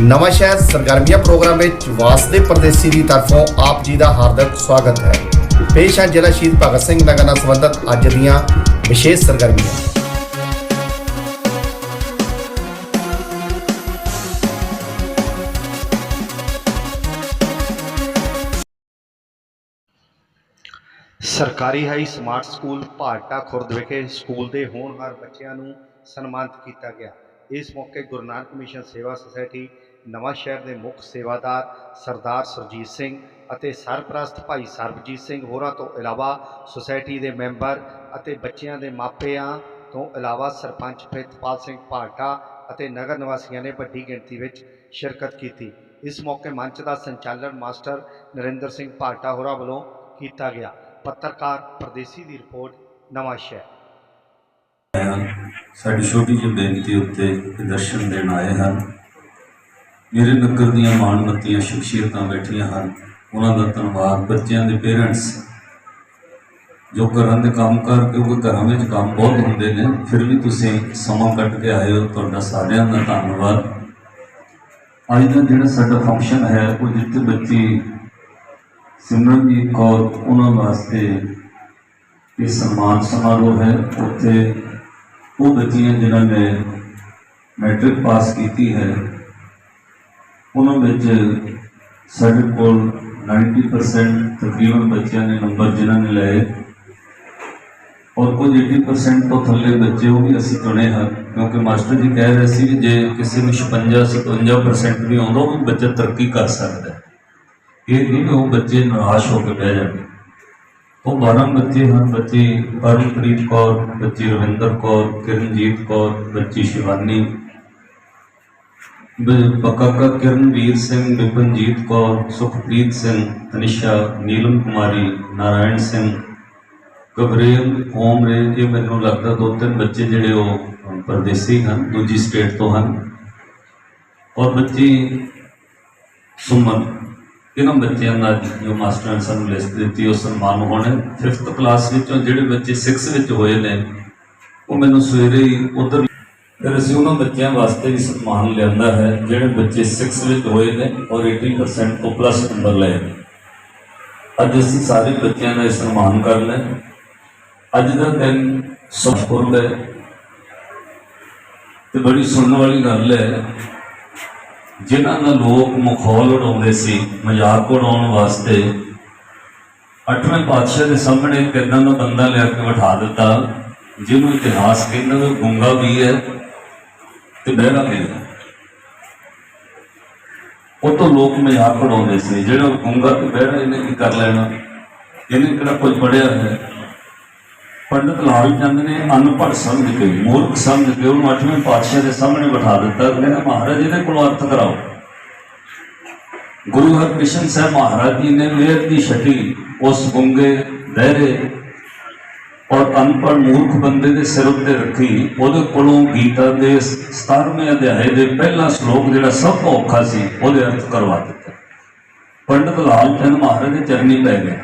ਨਵਾਂ ਸ਼ਹਿਰ ਸਰਗਰਮੀਆਂ ਪ੍ਰੋਗਰਾਮ ਵਿੱਚ ਵਾਸਦੇ ਪਰਦੇਸੀ ਦੀ ਤਰਫੋਂ ਆਪ ਜੀ ਦਾ ਹਾਰਦਿਕ ਸਵਾਗਤ ਹੈ। ਪੇਸ਼ ਹੈ ਜ਼ਿਲ੍ਹਾ ਸ਼ਹੀਦ ਭਗਤ ਸਿੰਘ ਨਗਰ ਨਾਲ ਸੰਬੰਧਿਤ ਅੱਜ ਦੀਆਂ ਵਿਸ਼ੇਸ਼ ਸਰਗਰਮੀਆਂ। ਸਰਕਾਰੀ high smart school Bharta Khurd ਵਿਖੇ ਸਕੂਲ ਦੇ ਹੋਣਹਾਰ ਬੱਚਿਆਂ ਨੂੰ ਸਨਮਾਨਿਤ ਕੀਤਾ ਗਿਆ। ਇਸ ਮੌਕੇ ਗੁਰੂ ਨਾਨਕ ਮਿਸ਼ਨ ਸੇਵਾ ਸੁਸਾਇਟੀ, ਨਵਾਂ ਸ਼ਹਿਰ ਦੇ ਮੁੱਖ ਸੇਵਾਦਾਰ ਸਰਦਾਰ ਸੁਰਜੀਤ ਸਿੰਘ ਅਤੇ ਸਰਪ੍ਰਸਤ ਭਾਈ ਸਰਬਜੀਤ ਸਿੰਘ ਹੋਰਾਂ ਤੋਂ ਇਲਾਵਾ ਸੁਸਾਇਟੀ ਦੇ ਮੈਂਬਰ ਅਤੇ ਬੱਚਿਆਂ ਦੇ ਮਾਪਿਆਂ ਤੋਂ ਇਲਾਵਾ ਸਰਪੰਚ ਪ੍ਰਿਤਪਾਲ ਸਿੰਘ ਭਾਰਟਾ ਅਤੇ ਨਗਰ ਨਿਵਾਸੀਆਂ ਨੇ ਵੱਡੀ ਗਿਣਤੀ ਵਿੱਚ ਸ਼ਿਰਕਤ ਕੀਤੀ। ਇਸ ਮੌਕੇ ਮੰਚ ਦਾ ਸੰਚਾਲਨ ਮਾਸਟਰ ਨਰਿੰਦਰ ਸਿੰਘ ਭਾਰਟਾ ਹੋਰਾਂ ਵੱਲੋਂ ਕੀਤਾ ਗਿਆ। ਪੱਤਰਕਾਰ ਪਰਦੇਸੀ ਦੀ ਰਿਪੋਰਟ, ਨਵਾਂ ਸ਼ਹਿਰ। ਸਾਡੀ ਛੋਟੀ ਜਿਹੀ ਬੇਨਤੀ ਉੱਤੇ ਇਹ ਦਰਸ਼ਨ ਦੇਣ ਆਏ ਹਨ। ਮੇਰੇ ਨਗਰ ਦੀਆਂ ਮਾਣਮੱਤੀਆਂ ਸ਼ਖਸੀਅਤਾਂ ਬੈਠੀਆਂ ਹਨ। ਉਹਨਾਂ ਦਾ ਧੰਨਵਾਦ ਬੱਚਿਆਂ ਦੇ ਪੇਰੈਂਟਸ। ਜੋ ਘਰਾਂ ਦੇ ਕੰਮ ਕਰ, ਕਿਉਂਕਿ ਘਰਾਂ ਵਿੱਚ ਕੰਮ ਬਹੁਤ ਹੁੰਦੇ ਨੇ, ਫਿਰ ਵੀ ਤੁਸੀਂ ਸਮਾਂ ਕੱਢ ਕੇ ਆਏ ਹੋ। ਤੁਹਾਡਾ ਸਾਰਿਆਂ ਦਾ ਧੰਨਵਾਦ। ਅੱਜ ਦਾ ਜਿਹੜਾ ਸਾਡਾ ਫੰਕਸ਼ਨ ਹੈ, ਉਹ ਜਿੱਥੇ ਬੱਚੀ ਸਿਮਰਨਜੀਤ ਕੌਰ, ਉਹਨਾਂ ਵਾਸਤੇ ਇਹ ਸਨਮਾਨ ਸਮਾਰੋਹ ਹੈ। ਉੱਥੇ ਉਹ ਬੱਚੀਆਂ ਜਿਨ੍ਹਾਂ ਨੇ ਮੈਟ੍ਰਿਕ ਪਾਸ ਕੀਤੀ ਹੈ, ਉਹਨਾਂ ਵਿੱਚ ਸਾਡੇ ਕੋਲ 90% ਤਕਰੀਬਨ ਬੱਚਿਆਂ ਨੇ ਨੰਬਰ ਜਿਨ੍ਹਾਂ ਨੇ ਲਏ ਔਰ ਕੁਝ 80% ਤੋਂ ਥੱਲੇ ਬੱਚੇ ਉਹ ਵੀ ਅਸੀਂ ਚੁਣੇ ਹਨ, ਕਿਉਂਕਿ ਮਾਸਟਰ ਜੀ ਕਹਿ ਰਹੇ ਸੀ ਕਿ ਜੇ ਕਿਸੇ ਨੂੰ 56 57% ਵੀ ਆਉਂਦਾ, ਉਹ ਵੀ ਬੱਚਾ ਤਰੱਕੀ ਕਰ ਸਕਦਾ ਹੈ। ਇਹ ਨਹੀਂ ਕਿ ਉਹ ਬੱਚੇ ਨਿਰਾਸ਼ ਹੋ ਕੇ ਬਹਿ ਜਾਣਗੇ ਉਹ 12 ਬੱਚੇ ਹਨ, ਬੱਚੀ ਪਰਮਪ੍ਰੀਤ ਕੌਰ, ਬੱਚੀ ਰਵਿੰਦਰ ਕੌਰ, ਕਿਰਨਜੀਤ ਕੌਰ, ਬੱਚੀ ਸ਼ਿਵਾਨੀ। ਬ- ਕਾਕਾ ਕਿਰਨਵੀਰ ਸਿੰਘ ਵਿਪਨਜੀਤ ਕੌਰ, ਸੁਖਪ੍ਰੀਤ ਸਿੰਘ, ਤਨਿਸ਼ਾ, ਨੀਲਮ ਕੁਮਾਰੀ, ਨਾਰਾਇਣ ਸਿੰਘ। ਕਬਰੇਲ ਓਮਰੇ ਇਹ ਮੈਨੂੰ ਲੱਗਦਾ ਦੋ ਤਿੰਨ ਬੱਚੇ ਜਿਹੜੇ ਉਹ ਪਰਦੇਸੀ ਹਨ, ਦੂਜੀ ਸਟੇਟ ਤੋਂ ਹਨ। ਔਰ ਬੱਚੀ ਸੁਮਨ। ਇਹਨਾਂ ਬੱਚਿਆਂ ਦਾ ਜੋ ਮਾਸਟਰ ਨੇ ਸਾਨੂੰ ਲਿਸਟ ਦਿੱਤੀ, ਉਹ ਸਨਮਾਨ ਹੋਣੇ। 5th ਕਲਾਸ ਵਿੱਚੋਂ ਜਿਹੜੇ ਬੱਚੇ 6 ਵਿੱਚ ਹੋਏ ਨੇ, ਉਹ ਮੈਨੂੰ ਸਵੇਰੇ ਹੀ ਉਧਰ ਫਿਰ ਅਸੀਂ ਉਹਨਾਂ ਬੱਚਿਆਂ ਵਾਸਤੇ ਵੀ ਸਨਮਾਨ ਲਿਆਂਦਾ ਹੈ, ਜਿਹੜੇ ਬੱਚੇ 6 ਵਿੱਚ ਹੋਏ ਨੇ ਔਰ 80% ਤੋਂ ਪਲੱਸ ਨੰਬਰ ਲਏ ਅੱਜ ਅਸੀਂ ਸਾਰੇ ਬੱਚਿਆਂ ਦਾ ਇਹ ਸਨਮਾਨ ਕਰ ਲੈ ਅੱਜ ਦਾ ਦਿਨ ਸਫਲ ਹੈ। ਤੇ ਬੜੀ ਸੁਣਨ ਵਾਲੀ ਗੱਲ ਹੈ ਜਿਨ੍ਹਾਂ ਦਾ ਲੋਕ ਮਖੌਲ ਉਡਾਉਂਦੇ ਸੀ, ਮਜ਼ਾਕ ਉਡਾਉਣ ਵਾਸਤੇ, ਅੱਠਵੇਂ ਪਾਤਸ਼ਾਹ ਦੇ ਸਾਹਮਣੇ ਇੱਕ ਏਦਾਂ ਦਾ ਬੰਦਾ ਲਿਆ ਕੇ ਬਿਠਾ ਦਿੱਤਾ, ਜਿਹਨੂੰ ਇਤਿਹਾਸ ਕਹਿੰਦਾ ਉਹ ਗੁੰਗਾ ਵੀ ਹੈ ਤੇ ਬਹਿਰਾ ਵੀ ਹੈ। ਉਹ ਤੋਂ ਲੋਕ ਮਜ਼ਾਕ ਉਡਾਉਂਦੇ ਸੀ, ਜਿਹੜਾ ਗੁੰਗਾ ਤੇ ਬਹਿਰਾ ਇਹਨੇ ਕੀ ਕਰ ਲੈਣਾ? ਇਹਨੇ ਕਿਹੜਾ ਕੁਝ ਪੜਿਆ ਹੈ? ਪੰਡਤ ਲਾਲ ਚੰਦ ਨੇ, ਅਨਪੜ੍ਹ ਸਮਝ ਕੇ, ਮੂਰਖ ਸਮਝ ਕੇ, ਉਹਨੂੰ ਅੱਠਵੇਂ ਪਾਤਸ਼ਾਹ ਦੇ ਸਾਹਮਣੇ ਬਿਠਾ ਦਿੱਤਾ। ਕਹਿੰਦਾ, ਮਹਾਰਾਜ, ਇਹਦੇ ਕੋਲੋਂ ਅਰਥ ਕਰਾਓ। ਗੁਰੂ ਹਰਕ੍ਰਿਸ਼ਨ ਸਾਹਿਬ ਮਹਾਰਾਜ ਜੀ ਨੇ ਮਿਹਰ ਦੀ ਛਟੀ, ਉਸ ਗੁੰਗੇ ਬਹਿਰੇ ਔਰ ਅਨਪੜ੍ਹ ਮੂਰਖ ਬੰਦੇ ਦੇ ਸਿਰ ਉੱਤੇ ਰੱਖੀ। ਉਹਦੇ ਕੋਲੋਂ ਗੀਤਾ ਦੇ 17ਵੇਂ ਅਧਿਆਏ ਦੇ ਪਹਿਲਾ ਸ਼ਲੋਕ ਜਿਹੜਾ ਸਭ ਤੋਂ ਔਖਾ ਸੀ, ਉਹਦੇ ਅਰਥ ਕਰਵਾ ਦਿੱਤਾ। ਪੰਡਤ ਲਾਲ ਚੰਦ ਮਹਾਰਾਜ ਦੇ ਚਰਨੀ ਪੈ ਗਏ।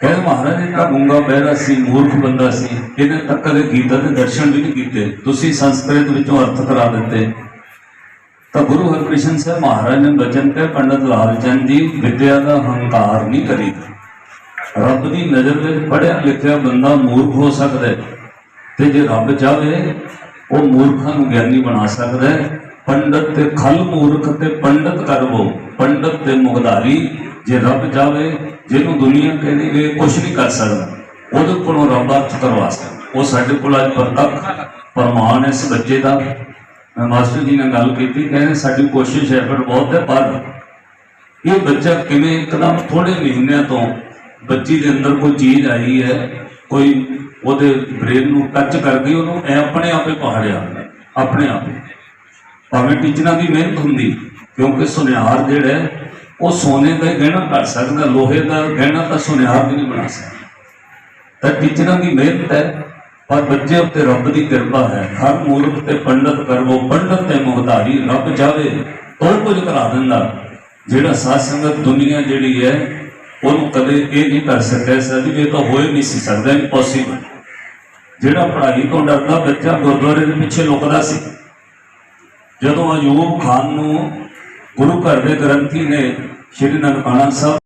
ਕਹਿੰਦੇ ਮਹਾਰਾਜ, ਇਹ ਗੁੰਗਾ ਬਹਿਰਾ ਸੀ, ਮੂਰਖ ਬੰਦਾ ਸੀ। ਇਹਨੇ ਤੱਕ ਕਦੇ ਗੀਤਾ ਦੇ ਦਰਸ਼ਨ ਵੀ ਨਹੀਂ ਕੀਤੇ। ਤੁਸੀਂ ਸੰਸਕ੍ਰਿਤ ਵਿੱਚੋਂ ਅਰਥ ਕਰਾ ਦਿੱਤੇ। ਤਾਂ ਗੁਰੂ ਹਰਕ੍ਰਿਸ਼ਨ ਸਾਹਿਬ ਮਹਾਰਾਜ ਨੇ ਬਚਨ ਤੇ ਪੰਡਤ ਲਾਲ ਚੰਦ ਜੀ, ਵਿਦਿਆ ਦਾ ਹੰਕਾਰ ਨਹੀਂ ਕਰੀਦਾ। ਰੱਬ ਦੀ ਨਜ਼ਰ ਵਿੱਚ ਪੜਿਆ ਲਿਖਿਆ ਬੰਦਾ ਮੂਰਖ ਹੋ ਸਕਦਾ ਤੇ ਜੇ ਰੱਬ ਚਾਹੇ, ਉਹ ਮੂਰਖਾਂ ਨੂੰ ਗਿਆਨੀ ਬਣਾ ਸਕਦਾ ਹੈ। ਪੰਡਤ ਤੇ ਖਲ ਮੂਰਖ ਤੇ ਪੰਡਤ ਕਰਵੋ। ਪੰਡਤ ਤੇ ਮੁਗਧਾਰੀ, ਜੇ ਰੱਬ ਚਾਹੇ ਜਿਹਨੂੰ ਦੁਨੀਆ ਕਹਿੰਦੀ ਇਹ ਕੁਝ ਨਹੀਂ ਕਰ ਸਕਦਾ, ਉਹਦੇ ਕੋਲੋਂ ਰੱਬ ਅਰਥ ਕਰਵਾ ਸਕਦਾ। ਉਹ ਸਾਡੇ ਕੋਲ ਅੱਜ ਪ੍ਰਤੱਖ ਪ੍ਰਮਾਣ ਹੈ, ਇਸ ਬੱਚੇ ਦਾ। ਮੈਂ ਮਾਸਟਰ ਜੀ ਨਾਲ ਗੱਲ ਕੀਤੀ, ਕਹਿੰਦੇ ਸਾਡੀ ਕੋਸ਼ਿਸ਼ ਐਫਰਟ ਬਹੁਤ ਹੈ, ਪਰ ਇਹ ਬੱਚਾ ਕਿਵੇਂ ਇੱਕਦਮ ਥੋੜੇ ਮਹੀਨਿਆਂ ਤੋਂ ਬੱਚੀ ਦੇ ਅੰਦਰ ਕੋਈ ਚੀਜ਼ ਆਈ ਹੈ, ਕੋਈ ਉਹਦੇ ਬ੍ਰੇਨ ਨੂੰ ਟੱਚ ਕਰ ਗਈ, ਉਹਨੂੰ ਐ ਆਪਣੇ ਆਪੇ ਪਹਾੜਿਆ ਆਪਣੇ ਆਪੇ। ਭਾਵੇਂ ਟੀਚਰਾਂ ਦੀ ਮਿਹਨਤ ਹੁੰਦੀ, ਕਿਉਂਕਿ ਸੁਨਿਆਰ ਜਿਹੜਾ ਉਹ ਸੋਨੇ ਦਾ ਗਹਿਣਾ ਕਰ ਸਕਦਾ, ਲੋਹੇ ਦਾ ਗਹਿਣਾ ਤਾਂ ਸੁਨਿਆਰ ਵੀ ਨਹੀਂ ਬਣਾ ਸਕਦਾ। ਤਾਂ ਟੀਚਰਾਂ ਦੀ ਮਿਹਨਤ ਹੈ, ਪਰ ਬੱਚੇ ਉੱਤੇ ਰੱਬ ਦੀ ਕਿਰਪਾ ਹੈ। ਹਰ ਮੂਰਖ ਤੇ ਪੰਡਤ ਕਰਵੋ, ਪੰਡਤ ਤੇ ਮੁਹਤਾਰੀ, ਰੱਬ ਜਾਵੇ ਉਹ ਕੁਝ ਕਰਾ ਦਿੰਦਾ। ਜਿਹੜਾ ਸਾਧ ਸੰਗਤ ਦੁਨੀਆ ਜਿਹੜੀ ਹੈ, ਉਹਨੂੰ ਕਦੇ ਇਹ ਨਹੀਂ ਕਰ ਸਕਿਆ ਸੀ ਇਹ ਤਾਂ ਹੋਏ ਨਹੀਂ ਸੀ, ਸਕਦਾ ਇੰਪੋਸੀਬਲ ਜਿਹੜਾ ਪੜ੍ਹਾਈ ਤੋਂ ਡਰਦਾ, ਬੱਚਾ ਗੁਰਦੁਆਰੇ ਦੇ ਪਿੱਛੇ ਲੁਕਦਾ ਸੀ। ਜਦੋਂ ਅਯੂਬ ਖਾਨ ਨੂੰ ਗੁਰੂ ਘਰ ਦੇ ਗ੍ਰੰਥੀ ਨੇ ਸ਼੍ਰੀ ਨਨਕਾਣਾ ਸਾਹਿਬ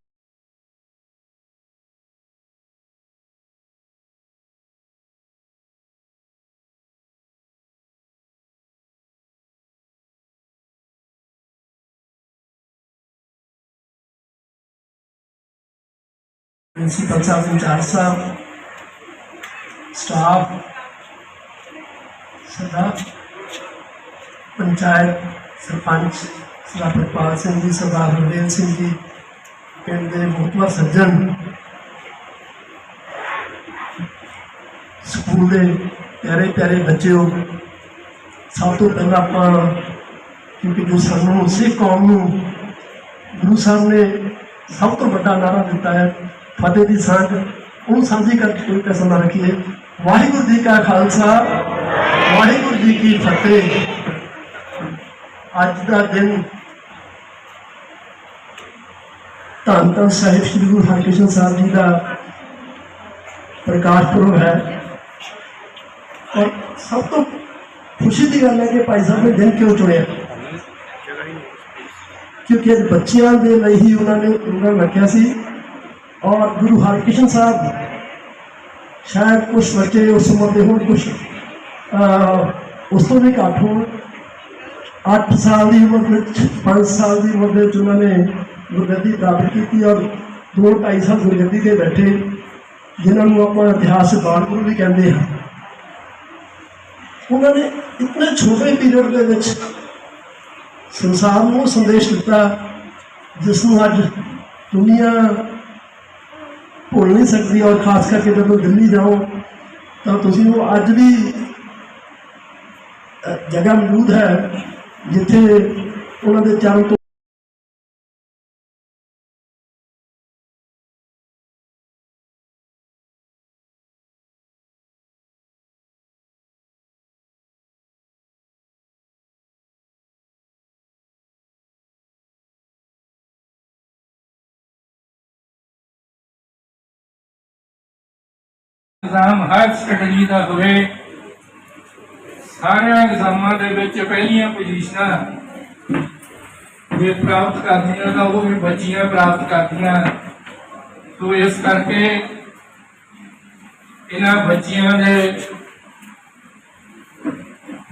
ਪ੍ਰਿੰਸੀਪਲ ਸਾਹਿਬ ਇੰਚਾਰਜ ਸਾਹਿਬ ਸਟਾਫ ਸਦਾ ਪੰਚਾਇਤ ਸਰਪੰਚ ਸਰਦਾਰ ਪ੍ਰਪਾਲ ਸਿੰਘ ਜੀ, ਸਰਦਾਰ ਹਰਦੇਵ ਸਿੰਘ ਜੀ, ਪਿੰਡ ਦੇ ਮੁਖਤਵਰ ਸੱਜਣ, ਸਕੂਲ ਦੇ ਪਿਆਰੇ ਪਿਆਰੇ ਬੱਚਿਓ, ਸਭ ਤੋਂ ਪਹਿਲਾਂ ਆਪਾਂ ਕਿਉਂਕਿ ਜੋ ਸਾਨੂੰ ਸਿੱਖ ਕੌਮ ਨੂੰ ਗੁਰੂ ਸਾਹਿਬ ਨੇ ਸਭ ਤੋਂ ਵੱਡਾ ਨਾਰਾ ਦਿੱਤਾ ਹੈ, ਫਤਿਹ ਦੀ ਸਾਂਝ, ਉਹਨੂੰ ਸਾਂਝੀ ਕਰਕੇ ਕੋਈ ਕਸਮ ਨਾ ਰੱਖੀਏ। ਵਾਹਿਗੁਰੂ ਜੀ ਕਾ ਖਾਲਸਾ, ਵਾਹਿਗੁਰੂ ਜੀ ਕੀ ਫਤਿਹ। ਅੱਜ ਦਾ ਦਿਨ ਧੰਨ ਧੰਨ ਸਾਹਿਬ ਸ੍ਰੀ ਗੁਰੂ ਹਰਿਕ੍ਰਿਸ਼ਨ ਸਾਹਿਬ ਜੀ ਦਾ ਪ੍ਰਕਾਸ਼ ਪੁਰਬ ਹੈ। ਔਰ ਸਭ ਤੋਂ ਖੁਸ਼ੀ ਦੀ ਗੱਲ ਹੈ ਕਿ ਭਾਈ ਸਾਹਿਬ ਨੇ ਦਿਨ ਕਿਉਂ ਚੁਣਿਆ? ਕਿਉਂਕਿ ਬੱਚਿਆਂ ਦੇ ਲਈ ਹੀ ਉਹਨਾਂ ਨੇ ਪ੍ਰੋਗਰਾਮ ਰੱਖਿਆ ਸੀ। ਔਰ ਗੁਰੂ ਹਰਕ੍ਰਿਸ਼ਨ ਸਾਹਿਬ ਸ਼ਾਇਦ ਕੁਝ ਬੱਚੇ ਉਸ ਉਮਰ ਦੇ ਹੋਣ ਕੁਝ ਉਸ ਤੋਂ ਵੀ ਘੱਟ ਹੋਣ। 8 ਸਾਲ ਦੀ ਉਮਰ ਵਿੱਚ 5 ਸਾਲ ਦੀ ਉਮਰ ਦੇ ਵਿੱਚ ਉਹਨਾਂ ਨੇ ਗੁਰਗੱਦੀ ਪ੍ਰਾਪਤ ਕੀਤੀ ਔਰ 2 ਸਾਲ ਗੁਰਗੱਦੀ ਤੇ ਬੈਠੇ, ਜਿਨ੍ਹਾਂ ਨੂੰ ਆਪਾਂ ਇਤਿਹਾਸ ਬਾਣ ਵੀ ਕਹਿੰਦੇ ਹਾਂ ਉਹਨਾਂ ਨੇ ਇਤਨੇ ਛੋਟੇ ਪੀਰੀਅਡ ਦੇ ਵਿੱਚ ਸੰਸਾਰ ਨੂੰ ਉਹ ਸੰਦੇਸ਼ ਦਿੱਤਾ, ਜਿਸ ਨੂੰ ਅੱਜ ਦੁਨੀਆ ਭੁੱਲ ਨਹੀਂ ਸਕਦੀ, ਔਰ ਖਾਸ ਕਰਕੇ ਜਦੋਂ ਦਿੱਲੀ ਜਾਓ, ਤਾਂ ਤੁਸੀਂ ਉਹ ਅੱਜ ਵੀ ਜਗ੍ਹਾ ਮੌਜੂਦ ਹੈ, ਜਿੱਥੇ ਉਹਨਾਂ ਦੇ ਚਰਨ ਇਗਜ਼ਾਮ ਹਰ ਸਟੱਡੀ ਦਾ ਹੋਵੇ। ਸਾਰਿਆਂ ਇਗਜ਼ਾਮਾਂ ਦੇ ਵਿੱਚ ਪਹਿਲੀਆਂ ਪੋਜੀਸ਼ਨਾਂ ਜੇ ਪ੍ਰਾਪਤ ਕਰਦੀਆਂ ਤਾਂ ਉਹ ਵੀ ਬੱਚੀਆਂ ਪ੍ਰਾਪਤ ਕਰਦੀਆਂ। ਸੋ ਇਸ ਕਰਕੇ ਇਹਨਾਂ ਬੱਚੀਆਂ ਦੇ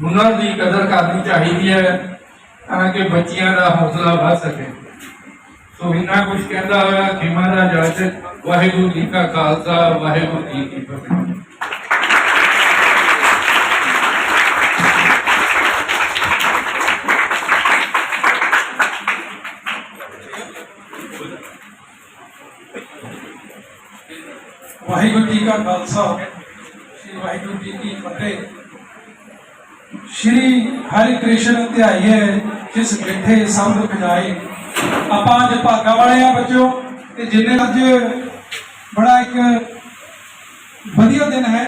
ਹੁਨਰ ਦੀ ਕਦਰ ਕਰਨੀ ਚਾਹੀਦੀ ਹੈ ਤਾਂ ਕਿ ਬੱਚੀਆਂ ਦਾ ਹੌਸਲਾ ਵੱਧ ਸਕੇ। ਸੋ ਇਹਨਾਂ ਕੁਝ ਕਹਿੰਦਾ ਹੋਇਆ ਖਿਮਾ ਦਾ ਇਜਾਜ਼ਤ ਵਾਹਿਗੁਰੂ ਜੀ ਕਾ ਖਾਲਸਾ, ਵਾਹਿਗੁਰੂ ਜੀ ਕੀ ਫਤਿਹ। ਵਾਹਿਗੁਰੂ ਜੀ ਕਾ ਖਾਲਸਾ, ਸ੍ਰੀ ਵਾਹਿਗੁਰੂ ਜੀ ਕੀ ਫਤਿਹ। ਸ਼੍ਰੀ ਹਰਿ ਕ੍ਰਿਸ਼ਨ ਧਿਆਈਏ ਜਿਸ ਬੈਠੇ ਸਭ ਖਜਾਏ ਆਪਾਂ ਅੱਜ ਭਾਗਾ ਵਾਲੇ ਆ ਬੱਚੋ ਤੇ ਜਿੰਨੇ ਅੱਜ ਬੜਾ ਇੱਕ ਵਧੀਆ ਦਿਨ ਹੈ?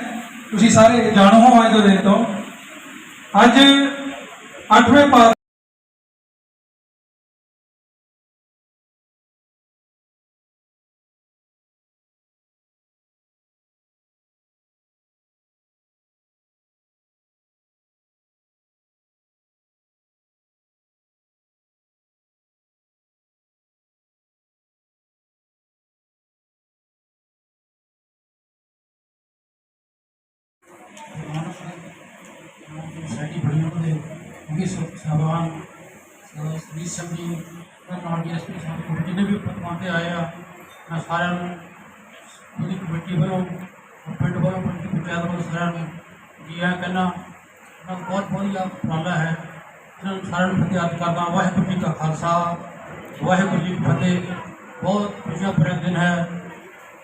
ਤੁਸੀਂ ਸਾਰੇ ਜਾਣੂ ਹੋ ਅੱਜ ਦੇ ਦਿਨ ਤੋਂ। ਅੱਜ 8ਵੇਂ ਪਾਤ ਸਾਡੀ ਬੜੀ ਉਹਦੇ ਵੀ ਸਭਾਵਾਨ ਸ੍ਰੀ ਨਾਲ ਵੀ ਐਸਪੀ ਸਾਹਿਬ ਜਿੰਨੇ ਵੀ ਪਤਵਾਤੇ ਆਏ ਆ ਮੈਂ ਸਾਰਿਆਂ ਨੂੰ ਉਹਦੀ ਕਮੇਟੀ ਵੱਲੋਂ ਪਿੰਡ ਵੱਲੋਂ ਪਿੰਡ ਪੰਚਾਇਤ ਵੱਲੋਂ ਸਾਰਿਆਂ ਨੂੰ ਜੀ ਆਇਆਂ ਕਹਿੰਦਾ ਮੈਂ ਬਹੁਤ ਵਧੀਆ ਉਪਰਾਲਾ ਹੈ ਇਹਨਾਂ ਨੂੰ ਸਾਰਿਆਂ ਨੂੰ ਫਤਿਹ ਕਰਦਾ ਵਾਹਿਗੁਰੂ ਜੀ ਕਾ ਖਾਲਸਾ ਵਾਹਿਗੁਰੂ ਜੀ ਕੀ ਫਤਿਹ ਬਹੁਤ ਖੁਸ਼ੀਆਂ ਭਰਿਆ ਦਿਨ ਹੈ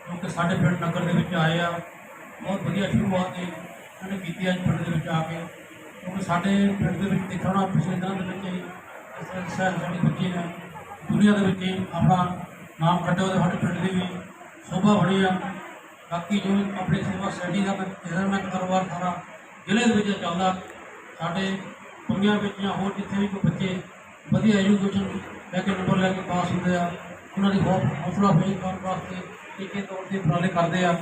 ਕਿਉਂਕਿ ਸਾਡੇ ਪਿੰਡ ਨਗਰ ਦੇ ਵਿੱਚ ਆਏ ਆ ਬਹੁਤ ਵਧੀਆ ਸ਼ੁਰੂਆਤ ਹੈ। ਉਹਨੇ ਕੀਤੀ ਅੱਜ ਪਿੰਡ ਦੇ ਵਿੱਚ ਆ ਕੇ। ਕਿਉਂਕਿ ਸਾਡੇ ਪਿੰਡ ਦੇ ਵਿੱਚ ਦੇਖਿਆ ਹੋਣਾ ਪਿਛਲੇ ਦਿਨਾਂ ਦੇ ਵਿੱਚ ਹੀ ਇਸ ਤਰ੍ਹਾਂ ਦੀ ਸਾਡੀ ਬੱਚੀ ਨੇ ਦੁਨੀਆ ਦੇ ਵਿੱਚ ਹੀ ਆਪਣਾ ਨਾਮ ਕੱਢਿਆ ਉਹਦੇ ਸਾਡੇ ਪਿੰਡ ਦੀ ਵੀ। ਸ਼ੋਭਾ ਬਣੀ ਆ। ਬਾਕੀ ਜੋ ਆਪਣੀ ਸੇਵਾ ਸੋਸਾਇਟੀ ਦਾ ਇਹਦਾ ਮੈਂ ਕਾਰੋਬਾਰ ਸਾਰਾ ਜ਼ਿਲ੍ਹੇ ਦੇ ਵਿੱਚ ਚੱਲਦਾ। ਸਾਡੇ ਕੁੜੀਆਂ ਵਿੱਚ ਜਾਂ ਹੋਰ ਜਿੱਥੇ ਵੀ ਕੋਈ ਬੱਚੇ ਵਧੀਆ ਐਜੂਕੇਸ਼ਨ ਲੈ ਕੇ ਨੰਬਰ ਲੈ ਕੇ ਪਾਸ ਹੁੰਦੇ ਆ, ਉਹਨਾਂ ਦੀ ਬਹੁਤ ਹੌਸਲਾ ਅਫਜ਼ਾਈ ਕਰਨ ਵਾਸਤੇ ਟੀਕੇ ਤੌਰ ਤੇ ਉਪਰਾਲੇ ਕਰਦੇ ਆ।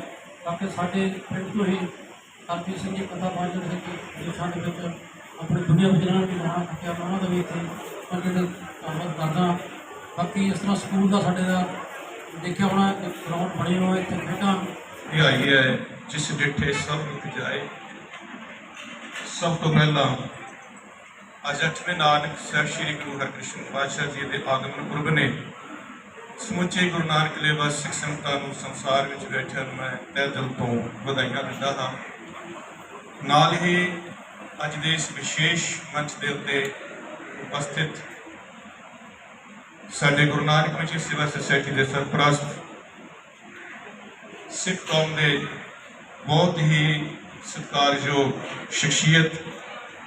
ਤਾਂ ਕਿ ਸਾਡੇ ਪਿੰਡ ਤੋਂ ਹੀ ਹਰਜੀਤ ਸਿੰਘ ਜੀ ਕਥਾ ਬਾਜਣ ਦੇ ਵਿੱਚ ਦੇਸ਼ਾਂ ਵਿੱਚ ਆਪਣੀ ਦੁਨੀਆ ਵਿੱਚ ਜਿਹਨਾਂ ਨੇ ਨਾਮ ਰੱਖਿਆ ਉਹਨਾਂ ਦਾ ਵੀ ਇੱਥੇ ਪੰਜ ਧੰਨਵਾਦ ਕਰਦਾ ਬਾਕੀ ਇਸ ਤਰ੍ਹਾਂ ਸਕੂਲ ਦਾ ਸਾਡੇ ਦਾ ਦੇਖਿਆ ਹੋਣਾ ਗਰਾਊਂਡ ਬਣੇ ਹੋਏ ਇੱਥੇ ਖੇਡਾਂ। ਇਹ ਆਈ ਹੈ, ਜਿਸ ਡਿੱਠੇ ਸਭ ਰੁਕ ਜਾਏ। ਸਭ ਤੋਂ ਪਹਿਲਾਂ ਅੱਜ ਅੱਠਵੇਂ ਨਾਨਕ ਸਾਹਿਬ ਸ੍ਰੀ ਗੁਰੂ ਹਰਕ੍ਰਿਸ਼ਨ ਪਾਤਸ਼ਾਹ ਜੀ ਦੇ ਆਗਮਨ ਪੁਰਬ ਨੇ ਸਮੁੱਚੇ ਗੁਰੂ ਨਾਨਕ ਲੇਵਾ ਸਿੱਖ ਸੰਗਤਾਂ ਨੂੰ ਸੰਸਾਰ ਵਿੱਚ ਬੈਠਿਆਂ ਨੂੰ ਮੈਂ ਤਹਿ ਦਿਲ ਤੋਂ ਵਧਾਈਆਂ ਦਿੰਦਾ ਹਾਂ। ਨਾਲ ਹੀ ਅੱਜ ਦੇ ਇਸ ਵਿਸ਼ੇਸ਼ ਮੰਚ ਦੇ ਉੱਤੇ ਉਪਸਥਿਤ ਸਾਡੇ ਗੁਰੂ ਨਾਨਕ ਮਿਸ਼ਨ ਸੇਵਾ ਸੁਸਾਇਟੀ ਦੇ ਸਰਪ੍ਰਸਤ ਸਿੱਖ ਕੌਮ ਦੇ ਬਹੁਤ ਹੀ ਸਤਿਕਾਰਯੋਗ ਸ਼ਖਸੀਅਤ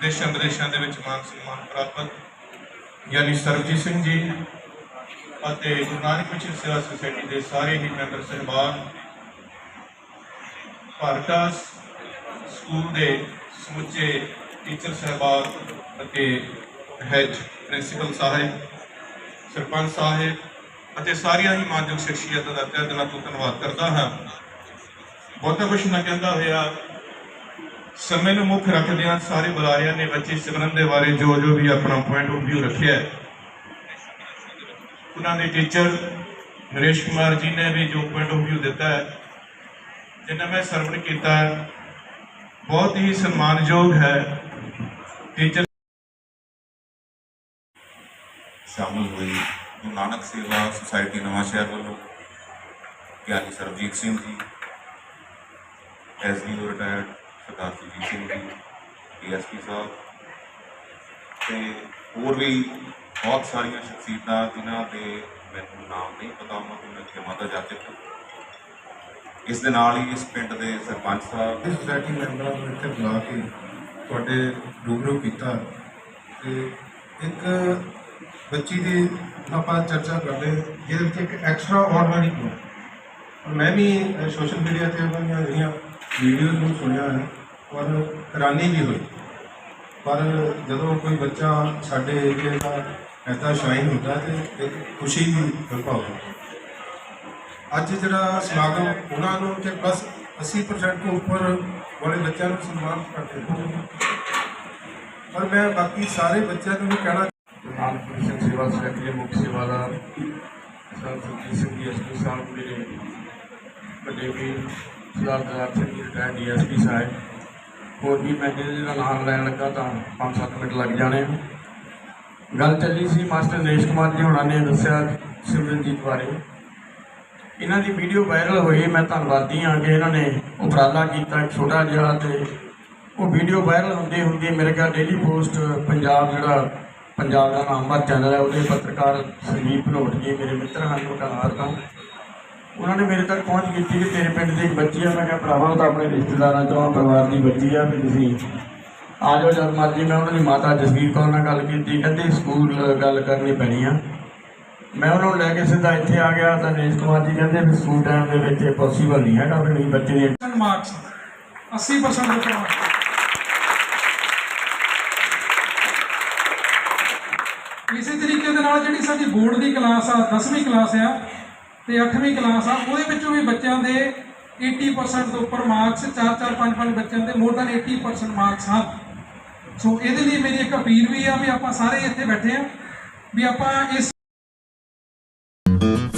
ਦੇਸ਼ਾਂ ਵਿਦੇਸ਼ਾਂ ਦੇ ਵਿੱਚ ਮਾਨ ਸਨਮਾਨ ਪ੍ਰਾਪਤ ਯਾਨੀ ਸਰਬਜੀਤ ਸਿੰਘ ਜੀ ਅਤੇ ਗੁਰੂ ਨਾਨਕ ਮਿਸ਼ਨ ਸੇਵਾ ਸੁਸਾਇਟੀ ਦੇ ਸਾਰੇ ਹੀ ਮੈਂਬਰ ਸਹਿਬਾਨ, ਭਾਰਤਾਸ ਸਕੂਲ ਦੇ ਸਮੁੱਚੇ ਟੀਚਰ ਸਹਿਬਾਨ ਅਤੇ ਹੈਡ ਪ੍ਰਿੰਸੀਪਲ ਸਾਹਿਬ ਸਰਪੰਚ ਸਾਹਿਬ ਅਤੇ ਸਾਰੀਆਂ ਹੀ ਮਾਨਯੋਗ ਸ਼ਖਸੀਅਤਾਂ ਦਾ ਤਹਿ ਦਿਲਾਂ ਧੰਨਵਾਦ ਕਰਦਾ ਹਾਂ। ਬਹੁਤਾ ਕੁਛ ਨਾ ਕਹਿੰਦਾ ਹੋਇਆ ਸਮੇਂ ਨੂੰ ਮੁੱਖ ਰੱਖਦਿਆਂ ਸਾਰੇ ਬੁਲਾਰਿਆਂ ਨੇ ਬੱਚੇ ਸਿਮਰਨ ਦੇ ਬਾਰੇ ਜੋ ਜੋ ਵੀ ਆਪਣਾ ਪੁਆਇੰਟ ਆਫ View ਰੱਖਿਆ ਉਹਨਾਂ ਦੇ ਟੀਚਰ ਨਰੇਸ਼ ਕੁਮਾਰ ਜੀ ਨੇ ਵੀ ਜੋ ਪੁਆਇੰਟ ਆਫ View ਦਿੱਤਾ ਹੈ ਜਿੰਨਾ ਮੈਂ ਸਰਵਣ ਕੀਤਾ ਹੈ, ਬਹੁਤ ਹੀ ਸਨਮਾਨਯੋਗ ਹੈ। ਟੀਚਰ ਸ਼ਾਮਲ ਹੋਈ ਗੁਰੂ ਨਾਨਕ ਸੇਵਾ ਸੁਸਾਇਟੀ ਨਵਾਂ ਸ਼ਹਿਰ ਵੱਲੋਂ। ਗਿਆਨੀ Sarabjit Singh ji SDO retired Sardar Surjit Singh ji, DSP ਸਾਹਿਬ ਤੇ ਹੋਰ ਵੀ ਬਹੁਤ ਸਾਰੀਆਂ ਸ਼ਖਸੀਅਤਾਂ ਜਿਨ੍ਹਾਂ ਦੇ ਮੈਨੂੰ ਨਾਮ ਨਹੀਂ ਪਤਾ, ਉਹਨਾਂ ਤੋਂ ਮੈਂ ਖਿਮਾ ਦਾ ਜਾਚਕ ਇਸ ਦੇ ਨਾਲ ਹੀ ਇਸ ਪਿੰਡ ਦੇ ਸਰਪੰਚ ਸਾਹਿਬ ਇਸ ਸੋਸਾਇਟੀ ਮੈਂਬਰਾਂ ਨੂੰ ਇੱਥੇ ਬੁਲਾ ਕੇ ਤੁਹਾਡੇ ਰੂਬਰੂ ਕੀਤਾ ਤੇ ਇੱਕ ਬੱਚੀ ਦੀ ਆਪਾਂ ਚਰਚਾ ਕਰਦੇ ਜਿਹਦੇ ਵਿੱਚ ਇੱਕ ਐਕਸਟਰਾ ਆਰਡੀਨਰੀ ਗੁਣ ਮੈਂ ਵੀ ਸੋਸ਼ਲ ਮੀਡੀਆ ਤੇ ਉਹਨਾਂ ਦੀਆਂ ਜਿਹੜੀਆਂ ਵੀਡੀਓਜ਼ ਨੂੰ ਸੁਣਿਆ ਹੈ ਔਰ ਹੈਰਾਨੀ ਵੀ ਹੋਈ। ਪਰ ਜਦੋਂ ਕੋਈ ਬੱਚਾ ਸਾਡੇ ਏਰੀਆ ਦਾ ਐਦਾਂ ਸ਼ਾਈਨ ਹੁੰਦਾ ਤੇ ਇੱਕ ਖੁਸ਼ੀ ਵੀ ਪ੍ਰਭਾਵ ਹੁੰਦਾ ਅੱਜ ਜਿਹੜਾ ਸਮਾਗਮ ਉਹਨਾਂ ਨੂੰ ਤੇ ਬਸ 80% ਤੋਂ ਉੱਪਰ ਵਾਲੇ ਬੱਚਿਆਂ ਨੂੰ ਸਨਮਾਨਿਤ ਕਰਦੇ ਹਨ ਪਰ ਮੈਂ ਬਾਕੀ ਸਾਰੇ ਬੱਚਿਆਂ ਨੂੰ ਵੀ ਕਹਿਣਾ ਨਾਨਕ ਮਿਸ਼ਨ ਸੇਵਾ ਸੁਸਾਇਟੀ ਦੇ ਮੁੱਖ ਸੇਵਾਦਾਰ ਸੰਤ ਸੁਖੀ ਸਿੰਘ ਜੀ ਐਸਪੀ ਸਾਹਿਬ ਮੇਰੇ ਵੱਡੇ ਵੀਰ ਸਰਦਾਰ ਦਰਾਜ ਸਿੰਘ ਜੀ ਰਿਟਾਇਰ ਡੀਐਸਪੀ ਸਾਹਿਬ। ਹੋਰ ਵੀ ਮੈਂ ਜਿਹਦੇ ਨਾਮ ਲੈਣ ਲੱਗਾ ਤਾਂ 5-7 ਮਿੰਟ ਲੱਗ ਜਾਣੇ ਗੱਲ ਚੱਲੀ ਸੀ ਮਾਸਟਰ ਨਰੇਸ਼ ਕੁਮਾਰ ਜੀ ਹੋਣਾ ਨੇ ਦੱਸਿਆ ਸਿਮਰਨਜੀਤ ਬਾਰੇ। ਇਹਨਾਂ ਦੀ ਵੀਡੀਓ ਵਾਇਰਲ ਹੋਈ, ਮੈਂ ਧੰਨਵਾਦੀ ਹਾਂ ਕਿ ਇਹਨਾਂ ਨੇ ਉਪਰਾਲਾ ਕੀਤਾ, ਇੱਕ ਛੋਟਾ ਜਿਹਾ ਤੇ ਉਹ ਵੀਡੀਓ ਵਾਇਰਲ ਹੁੰਦੀ ਹੁੰਦੀ ਮੇਰੇ ਖਿਆਲ ਡੇਲੀ ਪੋਸਟ ਪੰਜਾਬ ਜਿਹੜਾ ਪੰਜਾਬ ਦਾ ਨਾਮਵਰ ਚੈਨਲ ਹੈ ਉਹਦੇ ਪੱਤਰਕਾਰ ਸੰਦੀਪ ਭਨੋਟ ਜੀ, ਮੇਰੇ ਮਿੱਤਰ ਹਨ ਉਹ ਧੰਨਵਾਦ ਉਹਨਾਂ ਨੇ ਮੇਰੇ ਤੱਕ ਪਹੁੰਚ ਕੀਤੀ ਕਿ ਤੇਰੇ ਪਿੰਡ ਦੀ ਇੱਕ ਬੱਚੀ ਆ, ਮੈਂ ਕਿਹਾ ਭਰਾਵਾ, ਉਹ ਤਾਂ ਆਪਣੇ ਰਿਸ਼ਤੇਦਾਰਾਂ ਚੋਂ ਪਰਿਵਾਰ ਦੀ ਬੱਚੀ ਆ, ਵੀ ਤੁਸੀਂ ਆ ਜਾਓ ਜਦ ਮਰਜ਼ੀ, ਮੈਂ ਉਹਨਾਂ ਦੀ ਮਾਤਾ ਜਸਵੀਰ ਕੌਰ ਨਾਲ ਗੱਲ ਕੀਤੀ, ਕਹਿੰਦੇ ਸਕੂਲ ਗੱਲ ਕਰਨੀ ਪੈਣੀ ਆ। ਮੈਂ ਉਹਨੂੰ ਲੈ ਕੇ ਸਿੱਧਾ ਇੱਥੇ ਆ ਗਿਆ, ਤਾਂ ਨਰੇਸ਼ ਕੁਮਾਰ ਜੀ ਕਹਿੰਦੇ ਵੀ ਸਕੂਲ ਟਾਈਮ ਦੇ ਵਿੱਚ ਇਹ ਪੋਸੀਬਲ ਨਹੀਂ ਹੈਗਾ, ਵੀ ਨਹੀਂ, ਬੱਚੇ ਦੀ ਮਾਰਕਸ 80% ਦੇ ਮਾਰਕਸ ਇਸੇ ਤਰੀਕੇ ਦੇ ਨਾਲ ਜਿਹੜੀ ਸਾਡੀ ਬੋਰਡ ਦੀ ਕਲਾਸ ਆ 10ਵੀਂ ਕਲਾਸ ਆ ਤੇ 8ਵੀਂ ਕਲਾਸ ਆ, ਉਹਦੇ ਵਿੱਚੋਂ ਵੀ ਬੱਚਿਆਂ ਦੇ 80% ਤੋਂ ਉੱਪਰ ਮਾਰਕਸ 4 4 5 5 ਬੱਚਿਆਂ ਦੇ ਮੋਰ ਦੈਨ 80% ਮਾਰਕਸ ਹਨ। ਸੋ ਇਹਦੇ ਲਈ ਮੇਰੀ ਇੱਕ ਅਪੀਲ ਵੀ ਆ ਵੀ ਆਪਾਂ ਸਾਰੇ ਇੱਥੇ ਬੈਠੇ ਆ, ਵੀ ਆਪਾਂ ਇਸ